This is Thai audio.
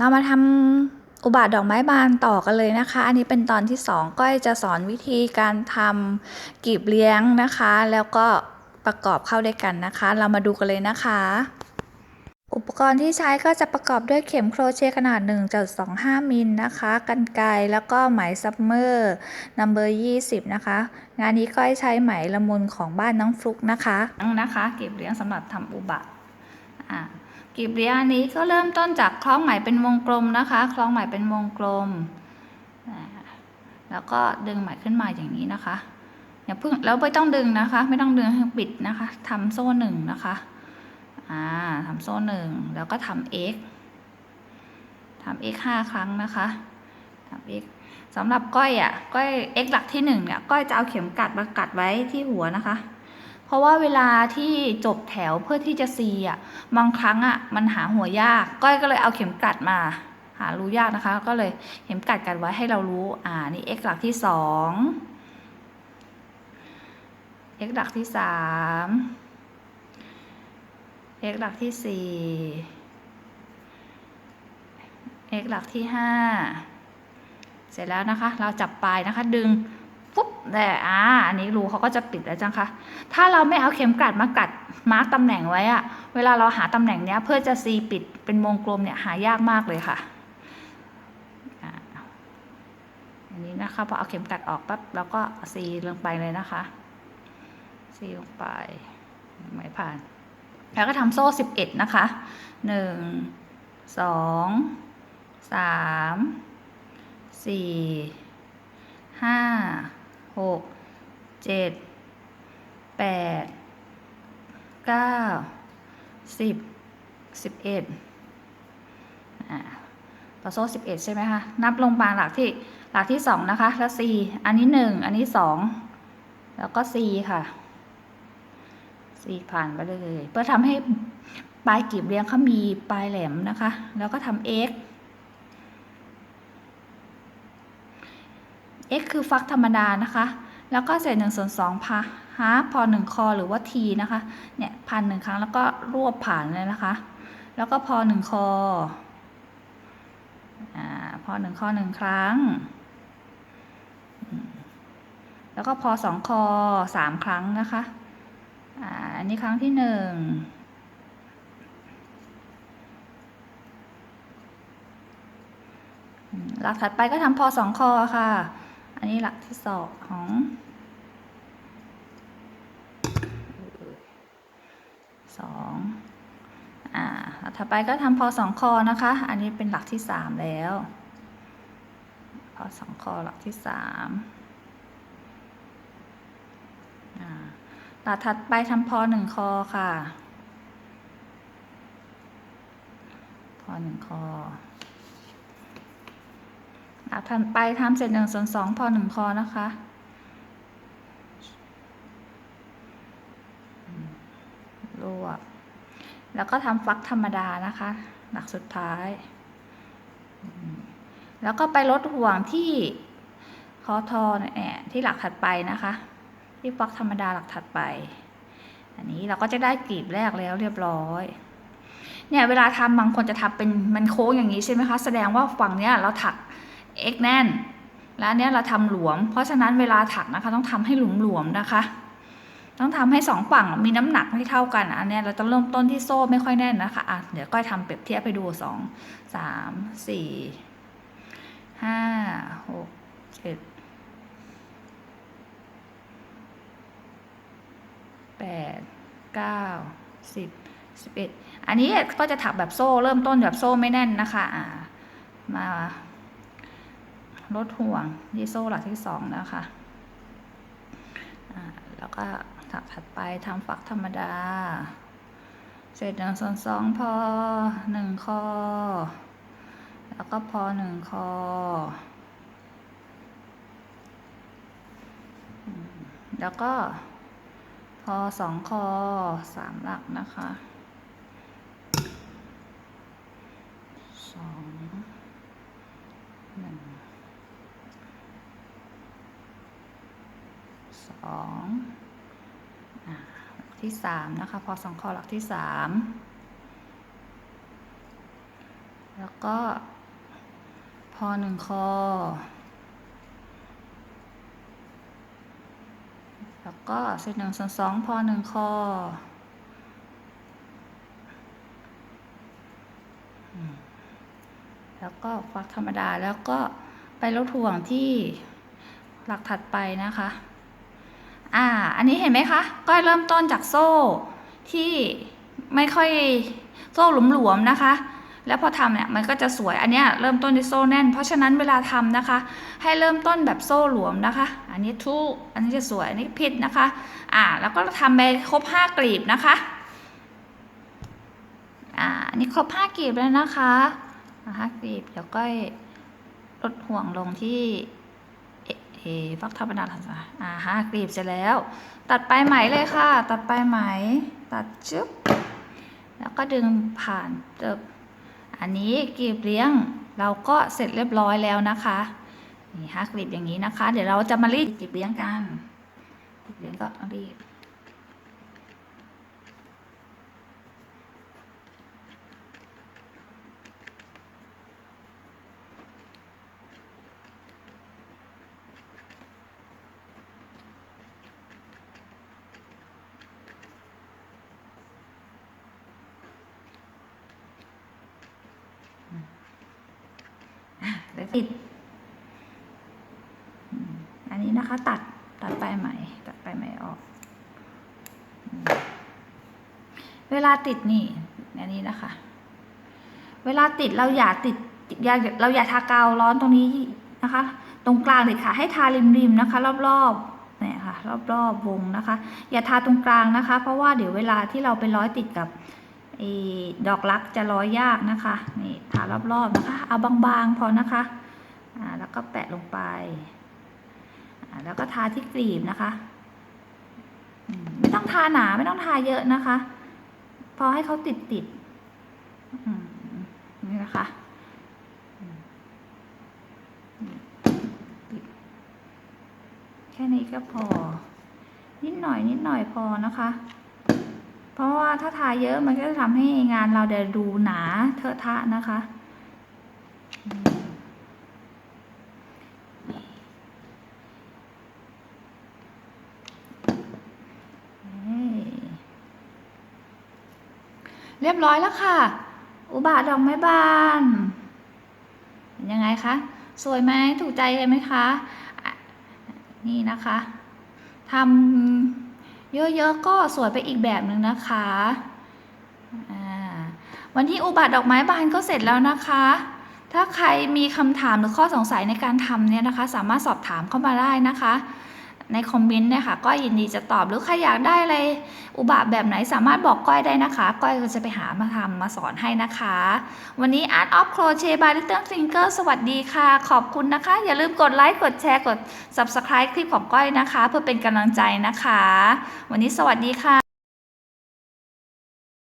เรามาทำอุบาทดอกไม้บานต่อกันเลยนะคะ อันนี้เป็นตอนที่สองก้อยจะสอนวิธีการทำกีบเลี้ยงนะคะ แล้วก็ประกอบเข้าด้วยกันนะคะ เรามาดูกันเลยนะคะ อุปกรณ์ที่ใช้ก็จะประกอบด้วยเข็มโครเชต์ขนาด 1.25 มิลนะคะกันไกรแล้วก็ไหมซัมเมอร์นัมเบอร์20 นะคะ งานนี้ก้อยใช้ไหมละมุนของบ้านน้องฟลุกนะคะนะคะกีบเลี้ยงสำหรับทำอุบะอ่า กีบเลี้ยนี้ก็เริ่มต้นจากคล้องไหมเป็นวงกลมนะคะ คล้องไหมเป็นวงกลม แล้วก็ดึงไหมขึ้นมาอย่างนี้นะคะ อย่าเพิ่งแล้วไม่ต้องดึงนะคะ ไม่ต้องดึงปิดนะคะทำโซ่หนึ่งนะคะ อ่าทำโซ่หนึ่งแล้วก็ทำ x ทำ x ห้าครั้งนะคะทำ x สำหรับก้อยอะ ก้อย x หลักที่หนึ่งเนี่ย ก้อยจะเอาเข็มกัดมากัดไว้ที่หัวนะคะ เพราะว่าเวลาที่จบแถวเพื่อที่จะ c อะบางครั้งอะมันหาหัวยาก ก้อยก็เลยเอาเข็มกัดมา หารู้ยากนะคะ ก็เลยเข็มกัดกัดไว้ให้เรารู้ อ่านี่ x หลักที่สอง x หลักที่สาม x หลักที่สี่ x หลักที่ห้าเสร็จแล้วนะคะ เราจับปลายนะคะดึง ปุ๊บแต่อ่าอันนี้รูเขาก็จะปิดแล้วจังคะถ้าเราไม่เอาเข็มกลัดมากัดมาร์กตำแหน่งไว้อะเวลาเราหาตำแหน่งเนี้ย เพื่อจะซีปิดเป็นวงกลมเนี่ยหายากมากเลยค่ะอันนี้นะคะพอเอาเข็มกัดออกปั๊บเราก็ซีลงไปเลยนะคะซีลงไปไม่ผ่าน แล้วก็ทำโซ่สิบเอ็ดนะคะหนึ่งสองสามสี่ห้า หกเจ็ดแปดเก้าสิบสิบเอ็ดต่อโซ่สิบเอ็ดใช่ไหมคะ นับลงมาหลักที่หลักที่สองนะคะ แล้วสี่อันนี้หนึ่งอันนี้สองแล้วก็สี่ค่ะสี่ผ่านไปเลย เพื่อทำให้ปลายกีบเลี้ยงเขามีปลายแหลมนะคะ แล้วก็ทำ x x คือฟักธรรมดานะคะ แล้วก็เศษหนึ่งส่วนสองพาฮาพอหนึ่งคอหรือว่า t นะคะ เนี่ยพันหนึ่งครั้งแล้วก็รวบผ่านเลยนะคะ แล้วก็พอหนึ่งคออ่าพอหนึ่งคอหนึ่งครั้ง แล้วก็พอสองคอสามครั้งนะคะอ่าอันนี้ครั้งที่หนึ่งหลักถัดไปก็ทำพอสองคอค่ะ อันนี้หลักที่สองของสองอ่าถัดไปก็ทำพอสองคอนะคะ อันนี้เป็นหลักที่สามแล้ว พอสองคอหลักที่สามอ่าหลักถัดไปทำพอหนึ่งคอค่ะ พอหนึ่งคอ หลักถัดไปทำเสร็จหนึ่งส่วนสองพอหนึ่งคอนะคะ รวบ แล้วก็ทำฟักธรรมดานะคะ หลักสุดท้าย แล้วก็ไปลดห่วงที่คอทอเนี่ยที่หลักถัดไปนะคะ ที่ฟักธรรมดาหลักถัดไป อันนี้เราก็จะได้กลีบแรกแล้วเรียบร้อยเนี่ยเวลาทำบางคนจะทำเป็นมันโค้งอย่างนี้ใช่ไหมคะ แสดงว่าฝั่งเนี้ยเราถัก x แน่น แล้วเนี้ยเราทำหลวม เพราะฉะนั้นเวลาถักนะคะต้องทำให้หลวมๆนะคะ ต้องทำให้สองฝั่งมีน้ำหนักให้เท่ากัน อันเนี้ยเราต้องเริ่มต้นที่โซ่ไม่ค่อยแน่นนะคะอะเดี๋ยวก้อยทำเปรียบเทียบให้ดูสองสามสี่ห้าหกเจ็ดแปดเก้าสิบสิบเอ็ดอันนี้ก็จะถักแบบโซ่เริ่มต้นแบบโซ่ไม่แน่นนะคะ อ่า มา ลดห่วงที่โซ่หลักที่สองนะคะแล้วก็ถักถัดไปทำฝักธรรมดาเสร็จหนึ่งส่วนสองพอหนึ่งคอ แล้วก็พอหนึ่งคอ แล้วก็พอสองคอสามหลักนะคะสองหนึ่งส องอ่าหลักที่สามนะคะ พอสองคอหลักที่สามแล้วก็ พอหนึ่งคอ แล้วก็เศษหนึ่งส่วนสองพอหนึ่งคออืมแล้วก็ฟักธรรมดาแล้วก็ไปลดถ่วงที่หลักถัดไปนะคะ อ่า อันนี้เห็นไหมคะ ก็เริ่มต้นจากโซ่ที่ไม่ค่อยโซ่หลวมๆนะคะ แล้วพอทำเนี่ยมันก็จะสวย อันเนี้ยเริ่มต้นด้วยโซ่แน่น เพราะฉะนั้นเวลาทำนะคะ ให้เริ่มต้นแบบโซ่หลวมนะคะ อันนี้ถูกอันนี้จะสวย อันนี้ผิดนะคะ อ่า แล้วก็ทำไปครบห้ากลีบนะคะ อ่า อันนี้ครบห้ากลีบแล้วนะคะห้ากลีบเดี๋ยวก็ลดห่วงลงที่ เอเอฟักธรรมดาทันซะอ่าห้ากรีบเสร็จแล้ว ตัดปลายไหมเลยค่ะ ตัดปลายไหม ตัดชึบแล้วก็ดึงผ่านเติบอันนี้กรีบเลี้ยงเราก็เสร็จเรียบร้อยแล้วนะคะนี่ห้ากรีบอย่างนี้นะคะ เดี๋ยวเราจะมารีดกรีบเลี้ยงกันกรีบเลี้ยงก็รีด ติด อันนี้นะคะตัดตัดปลายไหมตัดปลายไหมออก เวลาติดนี่อันนี้นะคะ เวลาติดเราอย่าติดอย่าเราอย่าทากาวร้อนตรงนี้นะคะ ตรงกลางเลยค่ะ ให้ทาริมๆนะคะ รอบๆเนี่ยค่ะรอบๆวงนะคะ อย่าทาตรงกลางนะคะ เพราะว่าเดี๋ยวเวลาที่เราไปร้อยติดกับอดอกรักจะร้อยยากนะคะนี่ทารอบๆนะคะ เอาบางๆพอนะคะ อ่าแล้วก็แปะลงไปอ่าแล้วก็ทาที่กลีบนะคะ ไม่ต้องทาหนาไม่ต้องทาเยอะนะคะ พอให้เขาติดติดๆนี่นะคะแค่นี้ก็พอ นิดหน่อยนิดหน่อยพอนะคะ เพราะว่าถ้าทาเยอะมันก็จะทำให้งานเราเดี๋ยวดูหนาเทอะทะนะคะ เรียบร้อยแล้วค่ะ อุบะดอกไม้บานเป็นยังไงคะ สวยไหมถูกใจเลยไหมคะะนี่นะคะทำเยอะๆก็สวยไปอีกแบบหนึ่งนะคะวันที่อุบัติดอกไม้บานก็เสร็จแล้วนะคะ ถ้าใครมีคำถามหรือข้อสงสัยในการทำเนี่ยนะคะ สามารถสอบถามเข้ามาได้นะคะ ในคอมเมนต์เนี่ยค่ะก็ยินดีจะตอบหรือใครอยากได้อะไรอุบะแบบไหนสามารถบอกก้อยได้นะคะ ก้อยก็จะไปหามาทำมาสอนให้นะคะ วันนี้ Art of Crochet by Little Finger สวัสดีค่ะ ขอบคุณนะคะ อย่าลืมกดไลค์กดแชร์กด Subscribe คลิปของก้อยนะคะ เพื่อเป็นกำลังใจนะคะ วันนี้สวัสดีค่ะ